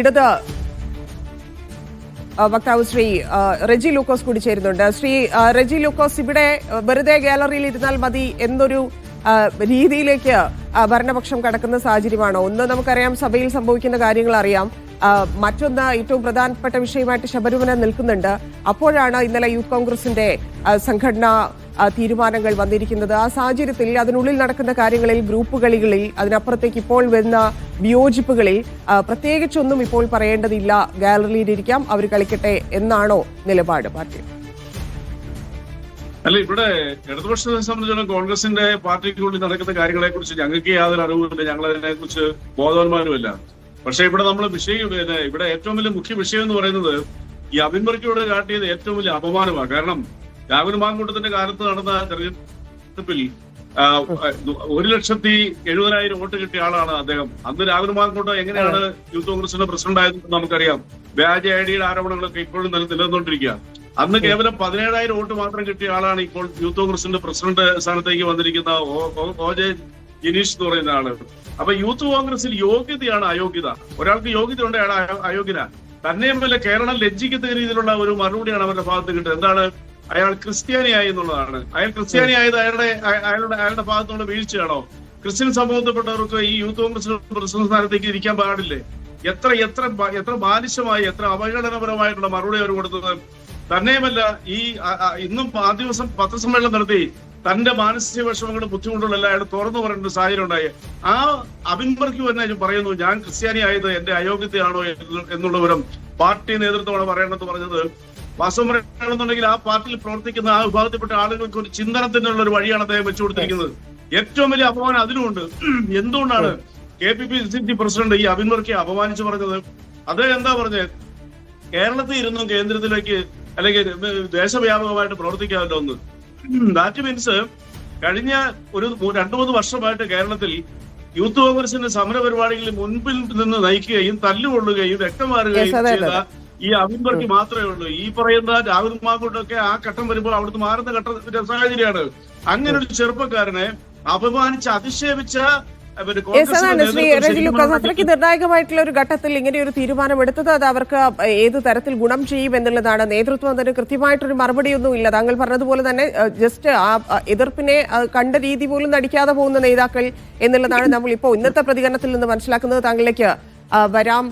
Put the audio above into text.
ഇടത് വക്താവ് ശ്രീ റെജി ലൂക്കോസ് കൂടി ചേരുന്നുണ്ട്. ശ്രീ റെജി ലൂക്കോസ് ഇവിടെ വെറുതെ ഗാലറിയിൽ ഇരുന്നാൽ മതി എന്നൊരു രീതിയിലേക്ക് ഭരണപക്ഷം കടക്കുന്ന സാഹചര്യമാണോ? ഒന്ന് നമുക്കറിയാം സഭയിൽ സംഭവിക്കുന്ന കാര്യങ്ങൾ അറിയാം. മറ്റൊന്ന് ഏറ്റവും പ്രധാനപ്പെട്ട വിഷയമായിട്ട് ശബരിമല നിൽക്കുന്നുണ്ട്. അപ്പോഴാണ് ഇന്നലെ യൂത്ത് കോൺഗ്രസിന്റെ സംഘടന തീരുമാനങ്ങൾ വന്നിരിക്കുന്നത്. ആ സാഹചര്യത്തിൽ അതിനുള്ളിൽ നടക്കുന്ന കാര്യങ്ങളിൽ ഗ്രൂപ്പ് കളികളിൽ അതിനപ്പുറത്തേക്ക് ഇപ്പോൾ വരുന്ന വിയോജിപ്പുകളിൽ പ്രത്യേകിച്ചൊന്നും ഇപ്പോൾ പറയേണ്ടതില്ല. ഗാലറിയിലിരിക്കാം അവർ കളിക്കട്ടെ എന്നാണോ നിലപാട് പാർട്ടി? അല്ല ഇവിടെ ഇടതുപക്ഷത്തെ സംബന്ധിച്ചിടത്തോളം കോൺഗ്രസിന്റെ പാർട്ടിക്കുള്ളിൽ നടക്കുന്ന കാര്യങ്ങളെ കുറിച്ച് ഞങ്ങൾക്ക് യാതൊരു അറിവുമില്ല. ഞങ്ങൾ അതിനെക്കുറിച്ച് ബോധവാന്മാരുമല്ല. പക്ഷെ ഇവിടെ നമ്മൾ വിഷയം പിന്നെ ഇവിടെ ഏറ്റവും വലിയ മുഖ്യ വിഷയം എന്ന് പറയുന്നത് ഈ അഭിമുഖിയോട് കാട്ടിയത് ഏറ്റവും വലിയ അപമാനമാണ്. കാരണം രാഹുൽ മാങ്കൂട്ടത്തിന്റെ കാലത്ത് നടന്ന തെരഞ്ഞെടുപ്പിൽ ഒരു ലക്ഷത്തി എഴുപതിനായിരം വോട്ട് കിട്ടിയ ആളാണ് അദ്ദേഹം. അന്ന് രാഹുൽ മാങ്കൂട്ടം എങ്ങനെയാണ് യൂത്ത് കോൺഗ്രസിന്റെ പ്രസിഡന്റ് ആയതെന്ന് നമുക്കറിയാം. വ്യാജ ഐ ഡിയുടെ ആരോപണങ്ങളൊക്കെ ഇപ്പോഴും നില- നിലനിന്നുകൊണ്ടിരിക്കുക അന്ന് കേവലം പതിനേഴായിരം വോട്ട് മാത്രം കിട്ടിയ ആളാണ് ഇപ്പോൾ യൂത്ത് കോൺഗ്രസിന്റെ പ്രസിഡന്റ് സ്ഥാനത്തേക്ക് വന്നിരിക്കുന്ന ഓ- ഒ ജെ ജിനീഷ് എന്ന് പറയുന്ന ആൾ. അപ്പൊ യൂത്ത് കോൺഗ്രസിൽ യോഗ്യതയാണ് അയോഗ്യത. ഒരാൾക്ക് യോഗ്യത ഉണ്ട് അയാൾ അയോഗ്യത തന്നെയുമല്ല കേരളം ലജ്ജിക്കുന്ന രീതിയിലുള്ള ഒരു മറുപടിയാണ് അവരുടെ ഭാഗത്ത് കിട്ടുന്നത്. എന്താണ് അയാൾ ക്രിസ്ത്യാനിയായി എന്നുള്ളതാണ്. അയാൾ ക്രിസ്ത്യാനിയായത് അയാളുടെ അയാളുടെ അയാളുടെ ഭാഗത്തുള്ള വീഴ്ചയാണോ? ക്രിസ്ത്യൻ സമൂഹത്തിൽപ്പെട്ടവർക്ക് ഈ യൂത്ത് കോൺഗ്രസ് പ്രസിഡന്റ് സ്ഥാനത്തേക്ക് ഇരിക്കാൻ പാടില്ലേ? എത്ര എത്ര എത്ര ബാലിശമായി എത്ര അവഹേളനപരമായിട്ടുള്ള മറുപടി അവർ കൊടുത്തത്. തന്നെയുമല്ല ഈ ഇന്നും ആ ദിവസം പത്രസമ്മേളനം നടത്തി തന്റെ മാനസിക വിഷമങ്ങളും ബുദ്ധിമുട്ടുകളും എല്ലാം അയാൾ തുറന്നു പറയേണ്ട സാഹചര്യം ഉണ്ടായി. ആ അഭിൻബർക്കും തന്നെ പറയുന്നു ഞാൻ ക്രിസ്ത്യാനി ആയത് എന്റെ അയോഗ്യതയാണോ എന്നുള്ളവരും പാർട്ടി നേതൃത്വമാണ് പറയേണ്ടത് പറഞ്ഞത്. വാസ്തവം പറയുകയാണെന്നുണ്ടെങ്കിൽ ആ പാർട്ടിയിൽ പ്രവർത്തിക്കുന്ന ആ വിഭാഗത്തിൽപ്പെട്ട ആളുകൾക്ക് ഒരു ചിന്തനത്തിനുള്ള ഒരു വഴിയാണ് അദ്ദേഹം വെച്ചു കൊടുത്തിരിക്കുന്നത്. ഏറ്റവും വലിയ അപമാനം അതിനുമുണ്ട്. എന്തുകൊണ്ടാണ് K P P C C president ഈ അഭിമുഖിയെ അപമാനിച്ചു പറഞ്ഞത്? അദ്ദേഹം എന്താ പറഞ്ഞത് കേരളത്തിൽ ഇരുന്നും കേന്ദ്രത്തിലേക്ക് അല്ലെങ്കിൽ ദേശവ്യാപകമായിട്ട് പ്രവർത്തിക്കാമല്ലോ ഒന്ന് ദാറ്റ് മീൻസ് കഴിഞ്ഞ ഒരു രണ്ടു മൂന്ന് വർഷമായിട്ട് കേരളത്തിൽ യൂത്ത് കോൺഗ്രസിന്റെ സമര പരിപാടികളിൽ മുൻപിൽ നിന്ന് നയിക്കുകയും തല്ലുകൊള്ളുകയും വ്യക്തമാറുകയും ചെയ്ത ഈ അഭിൻപർട്ടി മാത്രമേ ഉള്ളൂ. ഈ പറയുന്ന രാഹുൽ മാങ്കൂട്ടൊക്കെ ആ ഘട്ടം വരുമ്പോൾ അവിടുന്ന് മാറുന്ന ഘട്ടത്തിന്റെ സാഹചര്യമാണ്. അങ്ങനെ ഒരു ചെറുപ്പക്കാരനെ അപമാനിച്ച് അധിക്ഷേപിച്ച അത്രയ്ക്ക് നിർണായകമായിട്ടുള്ള ഒരു ഘട്ടത്തിൽ ഇങ്ങനെ ഒരു തീരുമാനമെടുത്തത് അത് അവർക്ക് ഏത് തരത്തിൽ ഗുണം ചെയ്യും എന്നുള്ളതാണ്. നേതൃത്വം അതിന് കൃത്യമായിട്ടൊരു മറുപടിയൊന്നും ഇല്ല. താങ്കൾ പറഞ്ഞതുപോലെ തന്നെ ജസ്റ്റ് ആ എതിർപ്പിനെ കണ്ട രീതി പോലും നടിക്കാതെ പോകുന്ന നേതാക്കൾ എന്നുള്ളതാണ് നമ്മൾ ഇപ്പോൾ ഇന്നത്തെ പ്രതികരണത്തിൽ നിന്ന് മനസ്സിലാക്കുന്നത്. താങ്കളിലേക്ക് വരാം.